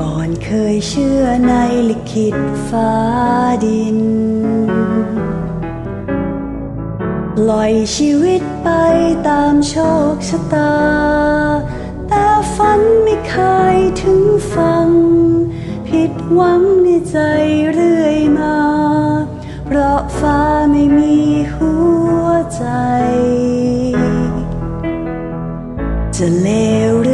ก่อนเคยเชื่อในลิขิตฟ้าดิน ปล่อยชีวิตไปตามโชคชะตา แต่ฝันไม่เคยถึงฟัง ผิดหวังในใจเรื่อยมา เพราะฟ้าไม่มีหัวใจ จะเลวหรือ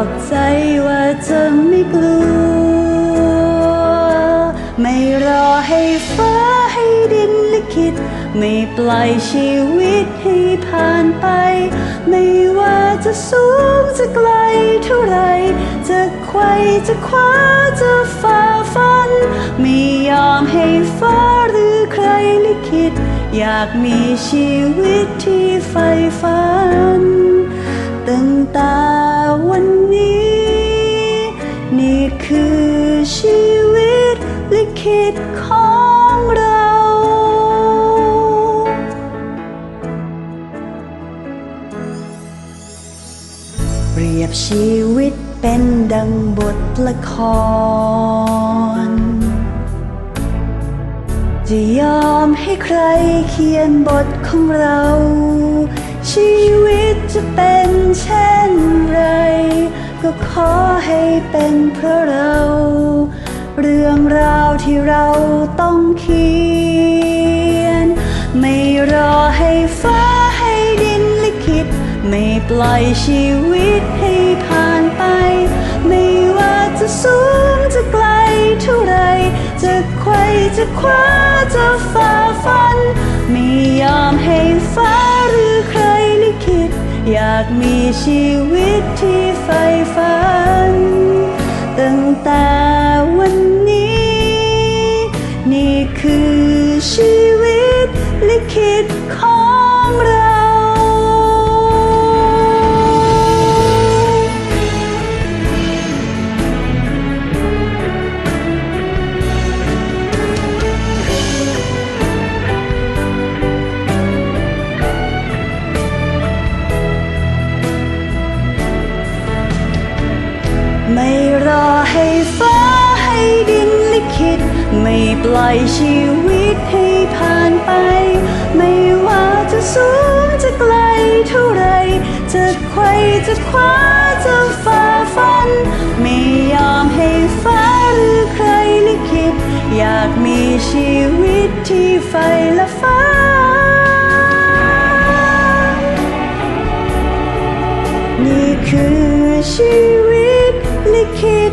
อกใจว่าจะไม่กลัว ไม่รอให้ฟ้าให้ดินลิขิต ไม่ปล่อยชีวิตให้ผ่านไป ไม่ว่าจะสูงจะไกลเท่าไร จะไขว่จะคว้าจะฝ่าฟัน ไม่ยอมให้ฟ้าหรือใครลิขิต อยากมีชีวิตที่ใฝ่ฝัน ตั้งแต่วันนี้ นี่คือชีวิตลิขิตของเรา เปรียบชีวิตเป็นดังบทละคร จะยอมให้ใครเขียนบทของเรา ก็ขอให้เป็นเพราะเรา เรื่องราวที่เราต้องเขียน ไม่รอให้ฟ้าให้ดินลิขิต ไม่ปล่อยชีวิตให้ผ่านไป ไม่ว่าจะสูงจะไกลเท่าไร จะไขว่จะคว้าจะฝ่าฟัน ไม่ยอมให้ฟ้าหรือใครลิขิต อยากมีชีวิตที่ ลิขิตของเราไม่รอให้ฟ้าให้ดินลิขิตไม่ปล่อยชีวิตให้ สูงจะไกลเท่าไร จะไขว่จะคว้าจะฝ่าฟัน ไม่ยอมให้ฟ้าหรือใครลิขิตอยากมีชีวิตที่ใฝ่และฟ้า นี่คือชีวิตลิขิต